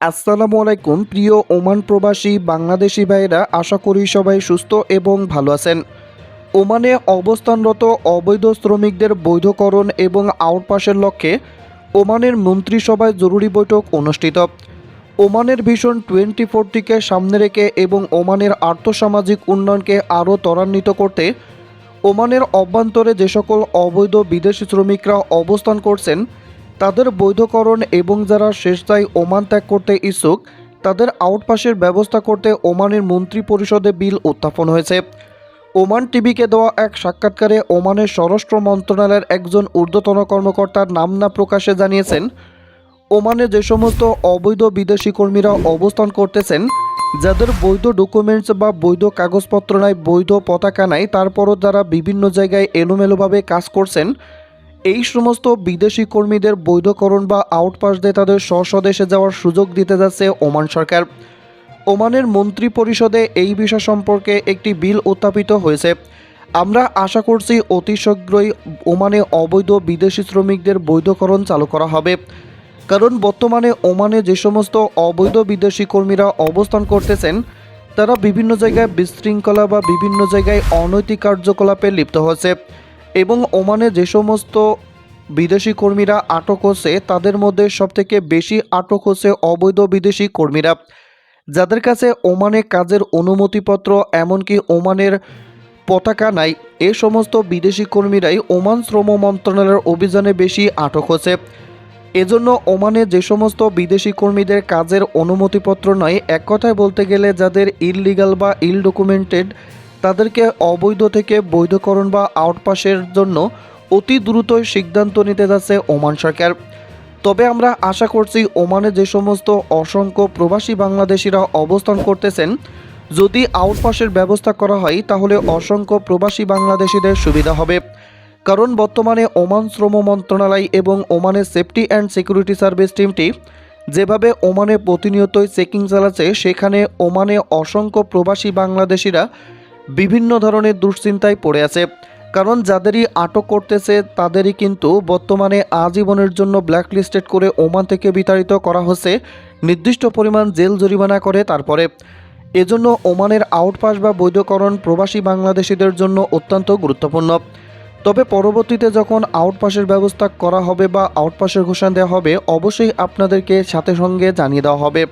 আসসালামু আলাইকুম, প্রিয় ওমান প্রবাসী, বাংলাদেশি ভাইয়েরা, আশা করি সবাই সুস্থ এবং ভালো আছেন। ওমানে অবস্থানরত অবৈধ শ্রমিকদের বৈধকরণ এবং আউটপাসের লক্ষ্যে ওমানের মন্ত্রিসভায় জরুরি বৈঠক অনুষ্ঠিত। ওমানের ভীষণ টোয়েন্টি ফোরটিকে সামনে রেখে এবং ওমানের আর্থসামাজিক উন্নয়নকে আরও ত্বরান্বিত করতে ওমানের অভ্যন্তরে যে সকল অবৈধ বিদেশি শ্রমিকরা অবস্থান করছেন তাদের বৈধকরণ এবং যারা শেষদায় ওমান ত্যাগ করতে ইচ্ছুক, তাদের আউটপাসের ব্যবস্থা করতে ওমানের মন্ত্রী পরিষদে বিল উত্থাপন হয়েছে। ওমান টিভিকে দেওয়া এক সাক্ষাৎকারে ওমানের স্বরাষ্ট্র মন্ত্রণালয়ের একজন ঊর্ধ্বতন কর্মকর্তার নাম না প্রকাশে জানিয়েছেন, ওমানে যে সমস্ত অবৈধ বিদেশি কর্মীরা অবস্থান করতেছেন, যাদের বৈধ ডকুমেন্টস বা বৈধ কাগজপত্র নাই, বৈধ পতাকা নাই, তারপরও যারা বিভিন্ন জায়গায় এলোমেলোভাবে কাজ করছেন এই সমস্ত বিদেশি কর্মীদের বৈধকরণ বা আউটপাস দিয়ে তাদের স্বস্বদেশে যাওয়ার সুযোগ দিতে যাচ্ছে ওমান সরকার। ওমানের মন্ত্রী পরিষদে এই বিষয় সম্পর্কে একটি বিল উত্থাপিত হয়েছে। আমরা আশা করছি অতি শীঘ্রই ওমানে অবৈধ বিদেশি শ্রমিকদের বৈধকরণ চালু করা হবে। কারণ বর্তমানে ওমানে যে সমস্ত অবৈধ বিদেশি কর্মীরা অবস্থান করতেছেন, তারা বিভিন্ন জায়গায় বিশৃঙ্খলা বা বিভিন্ন জায়গায় অনৈতিক কার্যকলাপে লিপ্ত হচ্ছে এবং ওমানে যে সমস্ত বিদেশি কর্মীরা আটক হচ্ছে, তাদের মধ্যে সবথেকে বেশি আটক হচ্ছে অবৈধ বিদেশি কর্মীরা। যাদের কাছে ওমানে কাজের অনুমতিপত্র, এমনকি ওমানের পতাকা নাই, এ সমস্ত বিদেশি কর্মীরাই ওমান শ্রম মন্ত্রণালয়ের অভিযানে বেশি আটক হচ্ছে। এজন্য ওমানে যে সমস্ত বিদেশি কর্মীদের কাজের অনুমতিপত্র নয় এক কথায় বলতে গেলে যাদের ইললিগাল বা ইল ডকুমেন্টেড তাদেরকে অবৈধ থেকে বৈধকরণ বা আউটপাসের জন্য অতি দ্রুতই সিদ্ধান্ত নিতে যাচ্ছে ওমান সরকার। তবে আমরা আশা করছি ওমানে যে সমস্ত অসংখ্য প্রবাসী বাংলাদেশিরা অবস্থান করতেছেন, যদি আউটপাসের ব্যবস্থা করা হয়, তাহলে অসংখ্য প্রবাসী বাংলাদেশিদের সুবিধা হবে। কারণ বর্তমানে ওমান শ্রম মন্ত্রণালয় এবং ওমানের সেফটি অ্যান্ড সিকিউরিটি সার্ভিস টিমটি যেভাবে ওমানে প্রতিনিয়তই চেকিং চালাচ্ছে, সেখানে ওমানে অসংখ্য প্রবাসী বাংলাদেশিরা বিভিন্ন ধরনের দুশ্চিন্তায় পড়ে আছে। কারণ যাদেরই আটক করতেছে, তাদেরই কিন্তু বর্তমানে আজীবনের জন্য ব্ল্যাকলিস্টেড করে ওমান থেকে বিতাড়িত করা হচ্ছে। নির্দিষ্ট পরিমাণ জেল জরিমানা করে তারপরে। এজন্য ওমানের আউটপাস বা বৈধকরণ প্রবাসী বাংলাদেশিদের জন্য অত্যন্ত গুরুত্বপূর্ণ। তবে পরবর্তীতে যখন আউটপাসের ব্যবস্থা করা হবে বা আউটপাসের ঘোষণা দেওয়া হবে, অবশ্যই আপনাদেরকে সাথে সঙ্গে জানিয়ে দেওয়া হবে।